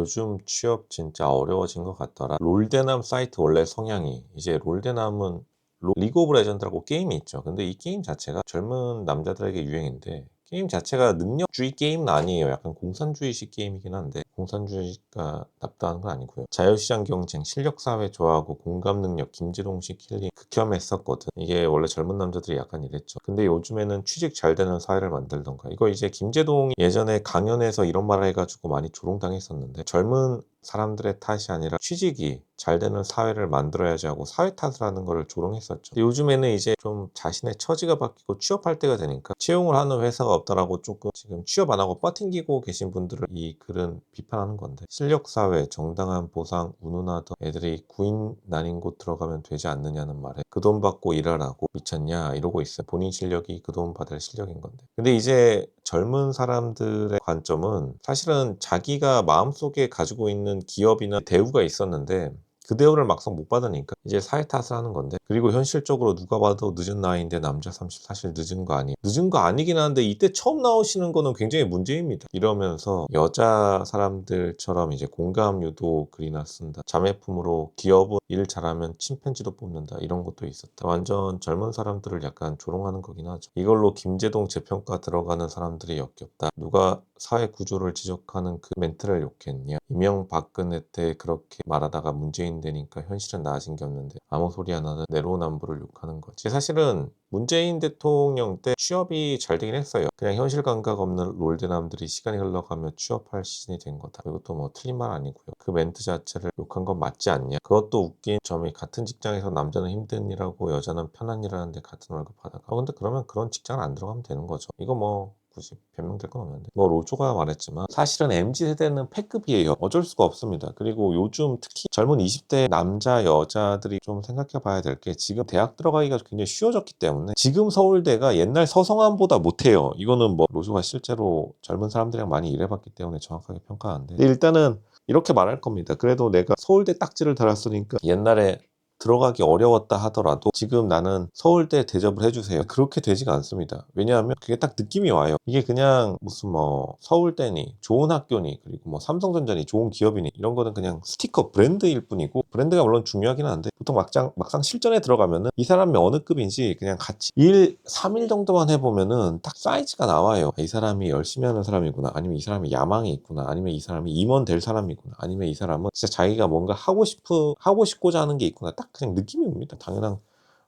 요즘 취업 진짜 어려워진 것 같더라. 롤대남 사이트 원래 성향이 이제 롤대남은 로- 리그 오브 레전드라고 게임이 있죠. 근데 이 게임 자체가 젊은 남자들에게 유행인데 게임 자체가 능력주의 게임은 아니에요. 약간 공산주의식 게임이긴 한데 공산주의가 나쁘다는 건 아니고요. 자유시장 경쟁, 실력사회 좋아하고 공감 능력, 김지동식 힐링 극혐했었거든. 이게 원래 젊은 남자들이 약간 이랬죠. 근데 요즘에는 취직 잘 되는 사회를 만들던가. 이거 이제 김재동이 예전에 강연에서 이런 말을 해가지고 많이 조롱당했었는데 젊은 사람들의 탓이 아니라 취직이 잘 되는 사회를 만들어야지 하고 사회 탓을 하는 거를 조롱했었죠. 요즘에는 이제 좀 자신의 처지가 바뀌고 취업할 때가 되니까 채용을 하는 회사가 없다라고 조금 지금 취업 안 하고 버팅기고 계신 분들을 이 글은 비판하는 건데 실력 사회 정당한 보상 운운하던 애들이 구인 난인 곳 들어가면 되지 않느냐는 말에 그 돈 받고 일하라고 미쳤냐 이러고 있어요. 본인 실력이 그 돈 받을 실력인 건데. 근데 이제 젊은 사람들의 관점은 사실은 자기가 마음속에 가지고 있는 기업이나 대우가 있었는데 그 대우를 막상 못 받으니까 이제 사회 탓을 하는 건데. 그리고 현실적으로 누가 봐도 늦은 나이인데 남자 30 사실 늦은 거 아니 늦은 거 아니긴 한데 이때 처음 나오시는 거는 굉장히 문제입니다. 이러면서 여자 사람들처럼 이제 공감 유도 글이나 쓴다. 자매품으로 기업은 일 잘하면 침팬지도 뽑는다. 이런 것도 있었다. 완전 젊은 사람들을 약간 조롱하는 거긴 하죠. 이걸로 김재동 재평가 들어가는 사람들이 역겹다. 누가 사회 구조를 지적하는 그 멘트를 욕했냐. 이명박근혜 때 그렇게 말하다가 문재인 되니까 현실은 나아진 게 없는데 아무 소리 안 하는 내로남불을 욕하는 거지. 사실은 문재인 대통령 때 취업이 잘 되긴 했어요. 그냥 현실 감각 없는 롤대남들이 시간이 흘러가며 취업할 시즌이 된 거다. 이것도 뭐 틀린 말 아니고요. 그 멘트 자체를 욕한 건 맞지 않냐? 그것도 웃긴 점이 같은 직장에서 남자는 힘든 일하고 여자는 편한 일 하는데 같은 월급 받아가. 아, 근데 그러면 그런 직장 안 들어가면 되는 거죠. 이거 뭐 굳이 변명될 건 없는데. 뭐 로조가 말했지만 사실은 MZ 세대는 패급이에요. 어쩔 수가 없습니다. 그리고 요즘 특히 젊은 20대 남자 여자들이 좀 생각해 봐야 될 게 지금 대학 들어가기가 굉장히 쉬워졌기 때문에 지금 서울대가 옛날 서성함보다 못해요. 이거는 뭐 로조가 실제로 젊은 사람들이랑 많이 일해봤기 때문에 정확하게 평가하는데 일단은 이렇게 말할 겁니다. 그래도 내가 서울대 딱지를 달았으니까 옛날에 들어가기 어려웠다 하더라도 지금 나는 서울대 대접을 해주세요. 그렇게 되지가 않습니다. 왜냐하면 그게 딱 느낌이 와요. 이게 그냥 무슨 뭐 서울대니 좋은 학교니 그리고 뭐 삼성전자니 좋은 기업이니 이런 거는 그냥 스티커 브랜드일 뿐이고 브랜드가 물론 중요하긴 한데 보통 막상 막상 실전에 들어가면은 이 사람이 어느 급인지 그냥 같이 일 3일 정도만 해보면은 딱 사이즈가 나와요. 이 사람이 열심히 하는 사람이구나. 아니면 이 사람이 야망이 있구나. 아니면 이 사람이 임원 될 사람이구나. 아니면 이 사람은 진짜 자기가 뭔가 하고 싶어 하고 싶고자 하는 게 있구나. 딱 그냥 느낌이 옵니다. 당연한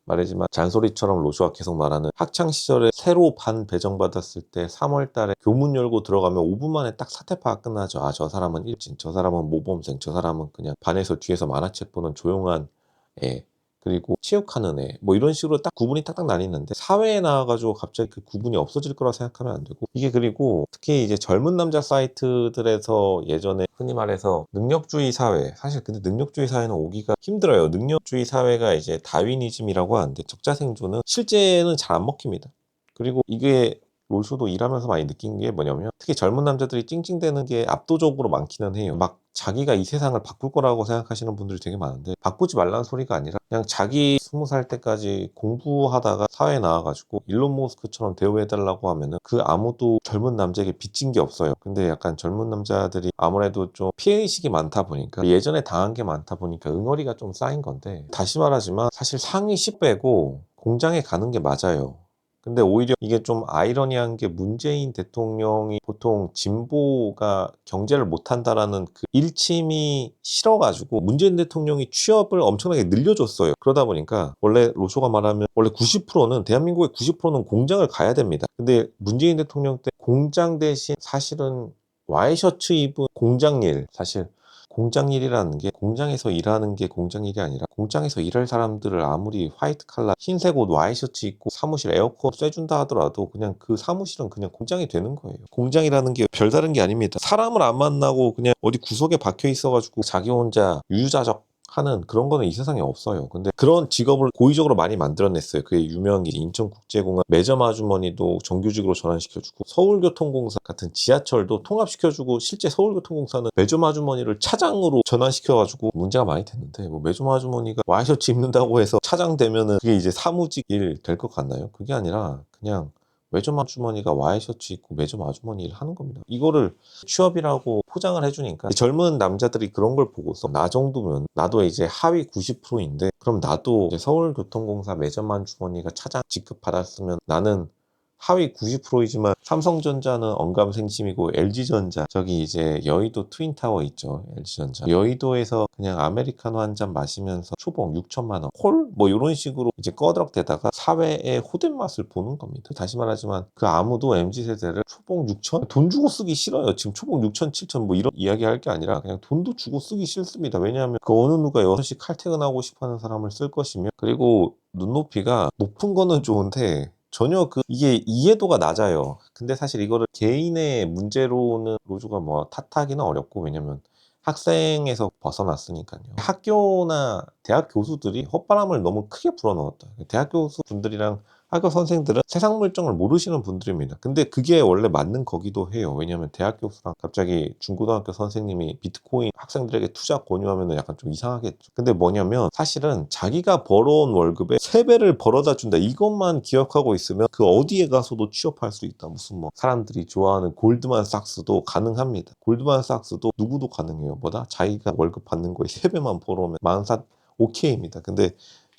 말이지만 잔소리처럼 로쇼가 계속 말하는 학창 시절에 새로 반 배정받았을 때 3월 달에 교문 열고 들어가면 5분 만에 딱 사태 파악 끝나죠. 아, 저 사람은 일진, 저 사람은 모범생, 저 사람은 그냥 반에서 뒤에서 만화책 보는 조용한 애. 그리고 체육하는 애, 뭐 이런 식으로 딱 구분이 딱딱 나뉘는데 사회에 나와가지고 갑자기 그 구분이 없어질 거라 생각하면 안 되고 이게 그리고 특히 이제 젊은 남자 사이트들에서 예전에 흔히 말해서 능력주의 사회 사실 근데 능력주의 사회는 오기가 힘들어요 능력주의 사회가 이제 다윈이즘이라고 하는데 적자생존은 실제는 잘 안 먹힙니다 그리고 이게 롤쇼도 일하면서 많이 느낀 게 뭐냐면 특히 젊은 남자들이 찡찡대는 게 압도적으로 많기는 해요. 막 자기가 이 세상을 바꿀 거라고 생각하시는 분들이 되게 많은데 바꾸지 말라는 소리가 아니라 그냥 자기 스무 살 때까지 공부하다가 사회에 나와가지고 일론 머스크처럼 대우해달라고 하면은 그 아무도 젊은 남자에게 빚진 게 없어요. 근데 약간 젊은 남자들이 아무래도 좀 피해의식이 많다 보니까 예전에 당한 게 많다 보니까 응어리가 좀 쌓인 건데 다시 말하지만 사실 상위 10 빼고 공장에 가는 게 맞아요. 근데 오히려 이게 좀 아이러니한 게 문재인 대통령이 보통 진보가 경제를 못한다라는 그 일침이 싫어가지고 문재인 대통령이 취업을 엄청나게 늘려줬어요. 그러다 보니까 원래 로쇼가 말하면 원래 90%는 대한민국의 90%는 공장을 가야 됩니다. 근데 문재인 대통령 때 공장 대신 사실은 와이셔츠 입은 공장 일 사실 공장 일이라는 게 공장에서 일하는 게 공장 일이 아니라 공장에서 일할 사람들을 아무리 화이트 칼라 흰색 옷 와이셔츠 입고 사무실 에어컨 쐬준다 하더라도 그냥 그 사무실은 그냥 공장이 되는 거예요. 공장이라는 게 별다른 게 아닙니다. 사람을 안 만나고 그냥 어디 구석에 박혀 있어가지고 자기 혼자 유유자적 하는 그런 거는 이 세상에 없어요. 근데 그런 직업을 고의적으로 많이 만들어냈어요. 그게 유명한 게 인천국제공항 매점 아주머니도 정규직으로 전환시켜주고 서울교통공사 같은 지하철도 통합시켜주고 실제 서울교통공사는 매점 아주머니를 차장으로 전환시켜가지고 문제가 많이 됐는데 뭐 매점 아주머니가 와이셔츠 입는다고 해서 차장 되면은 그게 이제 사무직 일 될 것 같나요? 그게 아니라 그냥 매점 아주머니가 와이셔츠 입고 매점 아주머니 일 하는 겁니다. 이거를 취업이라고 포장을 해주니까 젊은 남자들이 그런 걸 보고서 나 정도면 나도 이제 하위 90%인데 그럼 나도 이제 서울교통공사 매점 아주머니가 차장 직급 받았으면 나는 하위 90%이지만 삼성전자는 언감 생심이고 LG전자 저기 이제 여의도 트윈타워 있죠 LG전자. 여의도에서 그냥 아메리카노 한 잔 마시면서 초봉 6천만 원 콜 뭐 이런 식으로 이제 꺼드럭대다가 사회의 호된 맛을 보는 겁니다. 다시 말하지만 그 아무도 MZ세대를 초봉 6천 돈 주고 쓰기 싫어요. 지금 초봉 6천 7천 뭐 이런 이야기 할 게 아니라 그냥 돈도 주고 쓰기 싫습니다. 왜냐하면 그 어느 누가 6시 칼퇴근하고 싶어하는 사람을 쓸 것이며 그리고 눈높이가 높은 거는 좋은데 전혀 그 이게 이해도가 낮아요. 근데 사실 이거를 개인의 문제로는 로즈가 뭐 탓하기는 어렵고 왜냐면 학생에서 벗어났으니까요. 학교나 대학 교수들이 헛바람을 너무 크게 불어넣었다. 대학 교수 분들이랑 학교 선생들은 세상 물정을 모르시는 분들입니다. 근데 그게 원래 맞는 거기도 해요. 왜냐하면 대학 교수랑 갑자기 중고등학교 선생님이 비트코인 학생들에게 투자 권유하면 약간 좀 이상하겠죠. 근데 뭐냐면 사실은 자기가 벌어온 월급의 3배를 벌어다 준다. 이것만 기억하고 있으면 그 어디에 가서도 취업할 수 있다. 무슨 뭐 사람들이 좋아하는 골드만삭스도 가능합니다. 골드만삭스도 누구도 가능해요. 뭐다? 자기가 월급 받는 거에 3배만 벌어오면 만사 오케이입니다. 근데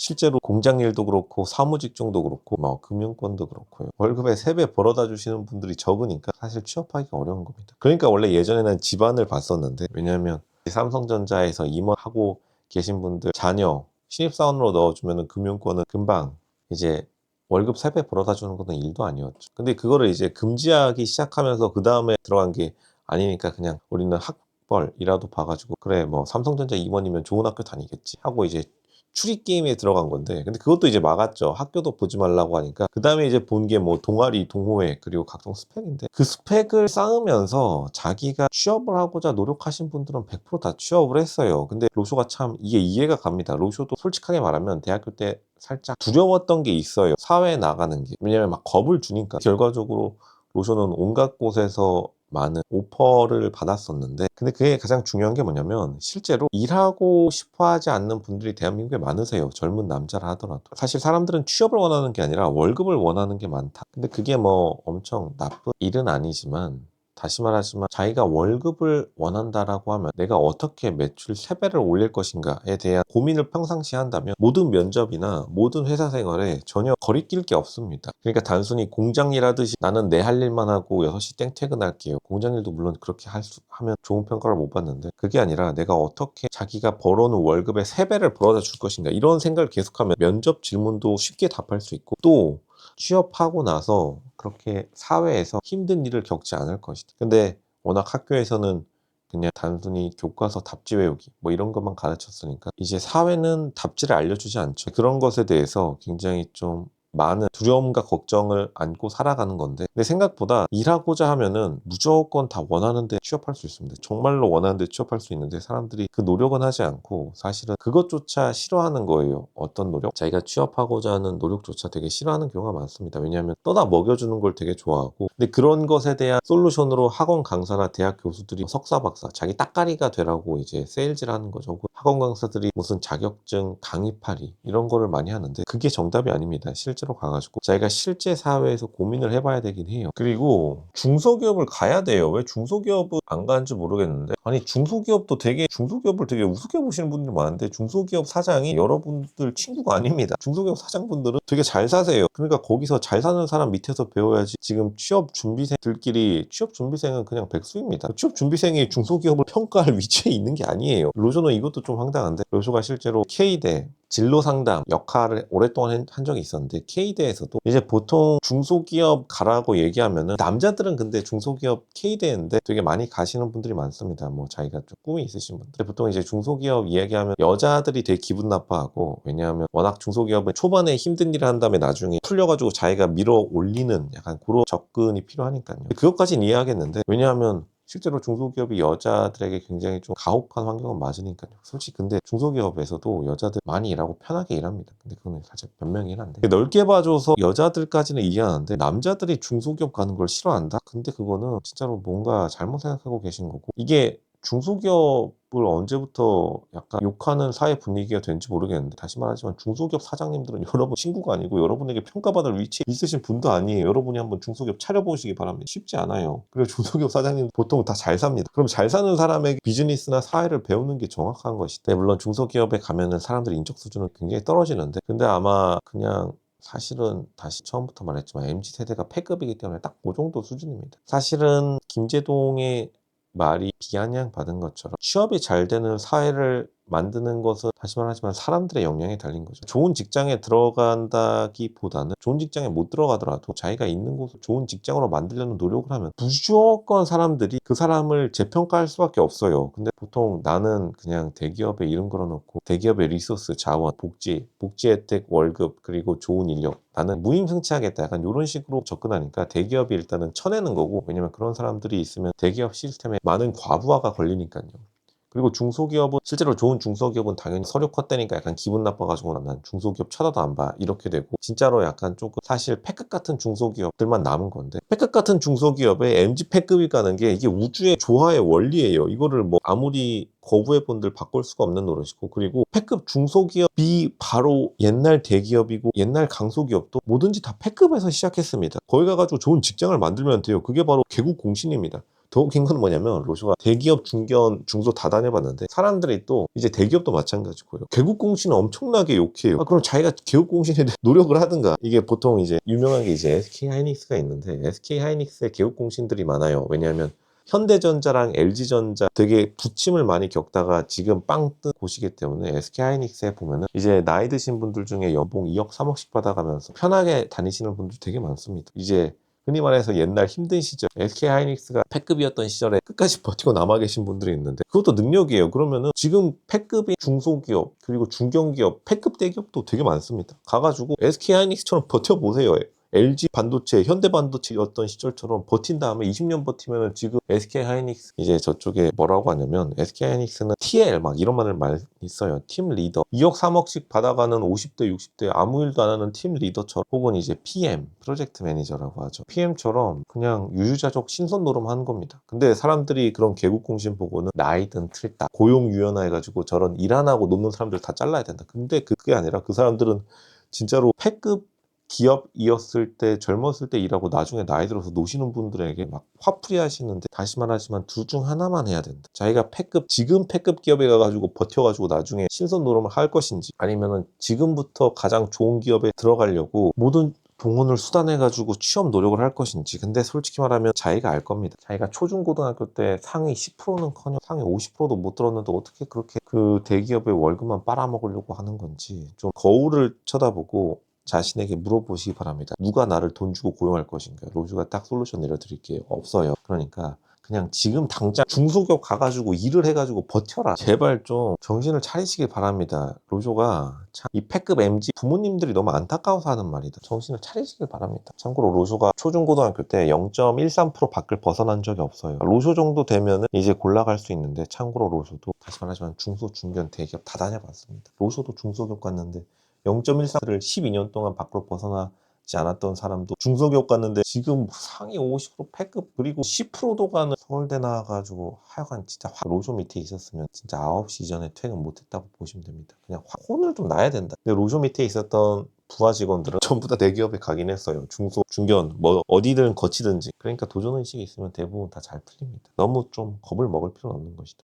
실제로 공장 일도 그렇고 사무직종도 그렇고 뭐 금융권도 그렇고요. 월급의 3배 벌어다 주시는 분들이 적으니까 사실 취업하기가 어려운 겁니다. 그러니까 원래 예전에는 집안을 봤었는데 왜냐하면 삼성전자에서 임원하고 계신 분들 자녀 신입사원으로 넣어주면 금융권은 금방 이제 월급 3배 벌어다 주는 것은 일도 아니었죠. 근데 그거를 이제 금지하기 시작하면서 그 다음에 들어간 게 아니니까 그냥 우리는 학벌이라도 봐가지고 그래 뭐 삼성전자 임원이면 좋은 학교 다니겠지 하고 이제 추리 게임에 들어간 건데 근데 그것도 이제 막았죠. 학교도 보지 말라고 하니까. 그 다음에 이제 본 게 뭐 동아리 동호회 그리고 각종 스펙인데 그 스펙을 쌓으면서 자기가 취업을 하고자 노력하신 분들은 100%다 취업을 했어요. 근데 로쇼가 참 이게 이해가 갑니다. 로쇼도 솔직하게 말하면 대학교 때 살짝 두려웠던 게 있어요. 사회에 나가는 게. 왜냐면 막 겁을 주니까. 결과적으로 로쇼는 온갖 곳에서 많은 오퍼를 받았었는데 근데 그게 가장 중요한 게 뭐냐면 실제로 일하고 싶어 하지 않는 분들이 대한민국에 많으세요. 젊은 남자라 하더라도. 사실 사람들은 취업을 원하는 게 아니라 월급을 원하는 게 많다. 근데 그게 뭐 엄청 나쁜 일은 아니지만 다시 말하지만 자기가 월급을 원한다라고 하면 내가 어떻게 매출 3배를 올릴 것인가에 대한 고민을 평상시 한다면 모든 면접이나 모든 회사 생활에 전혀 거리낄 게 없습니다. 그러니까 단순히 공장 일 하듯이 나는 내 할 일만 하고 6시 땡 퇴근할게요. 공장 일도 물론 그렇게 할 수, 하면 좋은 평가를 못 받는데 그게 아니라 내가 어떻게 자기가 벌어오는 월급의 3배를 벌어다 줄 것인가 이런 생각을 계속하면 면접 질문도 쉽게 답할 수 있고 또 취업하고 나서 그렇게 사회에서 힘든 일을 겪지 않을 것이다. 근데 워낙 학교에서는 그냥 단순히 교과서 답지 외우기 뭐 이런 것만 가르쳤으니까 이제 사회는 답지를 알려주지 않죠. 그런 것에 대해서 굉장히 좀 많은 두려움과 걱정을 안고 살아가는 건데 근데 생각보다 일하고자 하면은 무조건 다 원하는 데 취업할 수 있습니다. 정말로 원하는 데 취업할 수 있는데 사람들이 그 노력은 하지 않고 사실은 그것조차 싫어하는 거예요. 어떤 노력? 자기가 취업하고자 하는 노력조차 되게 싫어하는 경우가 많습니다. 왜냐하면 떠다 먹여주는 걸 되게 좋아하고. 근데 그런 것에 대한 솔루션으로 학원 강사나 대학 교수들이 석사 박사 자기 따까리가 되라고 이제 세일즈를 하는 거죠. 학원 강사들이 무슨 자격증 강의팔이 이런 거를 많이 하는데 그게 정답이 아닙니다. 실제 로 가가지고 자기가 실제 사회에서 고민을 해봐야 되긴 해요. 그리고 중소기업을 가야 돼요. 왜 중소기업은 안 가는지 모르겠는데. 아니 중소기업도 되게 중소기업을 되게 우습게 보시는 분들이 많은데 중소기업 사장이 여러분들 친구가 아닙니다. 중소기업 사장분들은 되게 잘 사세요. 그러니까 거기서 잘 사는 사람 밑에서 배워야지 지금 취업 준비생들끼리 취업 준비생은 그냥 백수입니다. 취업 준비생이 중소기업을 평가할 위치에 있는 게 아니에요. 로조는 이것도 좀 황당한데 로조가 실제로 K대 진로 상담 역할을 오랫동안 한- 한 적이 있었는데 K대에서도 이제 보통 중소기업 가라고 얘기하면은 남자들은 근데 중소기업 K대인데 되게 많이 가시는 분들이 많습니다. 뭐 자기가 좀 꿈이 있으신 분들. 보통 이제 중소기업 이야기하면 여자들이 되게 기분 나빠하고 왜냐하면 워낙 중소기업은 초반에 힘든 일을 한 다음에 나중에 풀려가지고 자기가 밀어 올리는 약간 그런 접근이 필요하니까요. 그것까지는 이해하겠는데 왜냐하면 실제로 중소기업이 여자들에게 굉장히 좀 가혹한 환경은 맞으니까요. 솔직히 근데 중소기업에서도 여자들 많이 일하고 편하게 일합니다. 근데 그건 살짝 변명이긴 한데 넓게 봐줘서 여자들까지는 이해하는데 남자들이 중소기업 가는 걸 싫어한다? 근데 그거는 진짜로 뭔가 잘못 생각하고 계신 거고 이게 중소기업을 언제부터 약간 욕하는 사회 분위기가 된지 모르겠는데 다시 말하지만 중소기업 사장님들은 여러분 친구가 아니고 여러분에게 평가받을 위치에 있으신 분도 아니에요. 여러분이 한번 중소기업 차려보시기 바랍니다. 쉽지 않아요. 그리고 중소기업 사장님 보통 다 잘 삽니다. 그럼 잘 사는 사람에게 비즈니스나 사회를 배우는 게 정확한 것이다. 물론 중소기업에 가면은 사람들의 인적 수준은 굉장히 떨어지는데 근데 아마 그냥 사실은 다시 처음부터 말했지만 MZ 세대가 패급이기 때문에 딱 그 정도 수준입니다. 사실은 김재동의 말이 비아냥 받은 것처럼 취업이 잘 되는 사회를 만드는 것은 다시 말하지만 사람들의 역량에 달린 거죠. 좋은 직장에 들어간다기보다는 좋은 직장에 못 들어가더라도 자기가 있는 곳을 좋은 직장으로 만들려는 노력을 하면 무조건 사람들이 그 사람을 재평가할 수밖에 없어요. 근데 보통 나는 그냥 대기업에 이름 걸어놓고 대기업의 리소스, 자원, 복지, 복지 혜택, 월급 그리고 좋은 인력 나는 무임승차하겠다 약간 이런 식으로 접근하니까 대기업이 일단은 쳐내는 거고 왜냐면 그런 사람들이 있으면 대기업 시스템에 많은 과부하가 걸리니까요. 그리고 중소기업은 실제로 좋은 중소기업은 당연히 서류 컷되니까 약간 기분 나빠가지고 난 중소기업 쳐다도 안 봐. 이렇게 되고 진짜로 약간 조금 사실 패급 같은 중소기업들만 남은 건데 패급 같은 중소기업에 MG 패급이 가는 게 이게 우주의 조화의 원리예요. 이거를 뭐 아무리 거부해본들 바꿀 수가 없는 노릇이고 그리고 패급 중소기업이 바로 옛날 대기업이고 옛날 강소기업도 뭐든지 다 패급에서 시작했습니다. 거기 가가지고 좋은 직장을 만들면 돼요. 그게 바로 개국 공신입니다 더 웃긴 건 뭐냐면 로쇼가 대기업, 중견, 중소 다 다녀봤는데 사람들이 또 이제 대기업도 마찬가지고요. 개국 공신은 엄청나게 욕해요. 아, 그럼 자기가 개국 공신에 대해 노력을 하든가. 이게 보통 이제 유명한 게 이제 SK 하이닉스가 있는데 SK 하이닉스의 개국 공신들이 많아요. 왜냐하면 현대전자랑 LG전자 되게 부침을 많이 겪다가 지금 빵 뜬 곳이기 때문에 SK 하이닉스에 보면은 이제 나이 드신 분들 중에 연봉 2억, 3억씩 받아가면서 편하게 다니시는 분들 되게 많습니다. 이제 흔히 말해서 옛날 힘든 시절 SK 하이닉스가 패급이었던 시절에 끝까지 버티고 남아 계신 분들이 있는데 그것도 능력이에요. 그러면은 지금 패급인 중소기업 그리고 중견기업 패급 대기업도 되게 많습니다. 가가지고 SK 하이닉스처럼 버텨보세요. LG 반도체, 현대 반도체였던 시절처럼 버틴 다음에 20년 버티면은 지금 SK 하이닉스 이제 저쪽에 뭐라고 하냐면 SK 하이닉스는 TL 막 이런 말을 많이 써요. 팀 리더. 2억 3억씩 받아가는 50대 60대 아무 일도 안 하는 팀 리더처럼 혹은 이제 PM 프로젝트 매니저라고 하죠. PM처럼 그냥 유유자적 신선 노름하는 겁니다. 근데 사람들이 그런 개국 공신 보고는 나이든 틀다 고용 유연화 해가지고 저런 일 안 하고 놓는 사람들 다 잘라야 된다. 근데 그게 아니라 그 사람들은 진짜로 패급 기업이었을 때 젊었을 때 일하고 나중에 나이 들어서 노시는 분들에게 막 화풀이 하시는데 다시 말하지만 둘 중 하나만 해야 된다. 자기가 패급 지금 패급 기업에 가가지고 버텨가지고 나중에 신선 노름을 할 것인지 아니면은 지금부터 가장 좋은 기업에 들어가려고 모든 동원을 수단해가지고 취업 노력을 할 것인지 근데 솔직히 말하면 자기가 알 겁니다 자기가 초중고등학교 때 상위 10%는 커녕 상위 50%도 못 들었는데 어떻게 그렇게 그 대기업의 월급만 빨아먹으려고 하는 건지 좀 거울을 쳐다보고 자신에게 물어보시기 바랍니다. 누가 나를 돈 주고 고용할 것인가? 로즈가 딱 솔루션 내려드릴게요. 없어요. 그러니까 그냥 지금 당장 중소기업 가가지고 일을 해가지고 버텨라. 제발 좀 정신을 차리시길 바랍니다. 로조가 참이 패급 MG 부모님들이 너무 안타까워서 하는 말이다. 정신을 차리시길 바랍니다. 참고로 로조가 초중고등학교 때 0.13% 밖을 벗어난 적이 없어요. 로조 정도 되면은 이제 골라갈 수 있는데 참고로 로조도 다시 말하지만 중소, 중견, 대기업 다 다녀봤습니다. 로조도 중소기업 갔는데 0.14를 12년 동안 밖으로 벗어나 지 않았던 사람도 중소기업 갔는데 지금 상위 50% 패급 그리고 10%도 가는 서울대 나와가지고 하여간 진짜 화- 로조 밑에 있었으면 진짜 9시 이전에 퇴근 못했다고 보시면 됩니다. 그냥 화- 혼을 좀 나야 된다. 근데 로조 밑에 있었던 부하 직원들은 전부 다 대기업에 가긴 했어요. 중소, 중견, 뭐 어디든 거치든지. 그러니까 도전의식이 있으면 대부분 다 잘 풀립니다. 너무 좀 겁을 먹을 필요는 없는 것이다.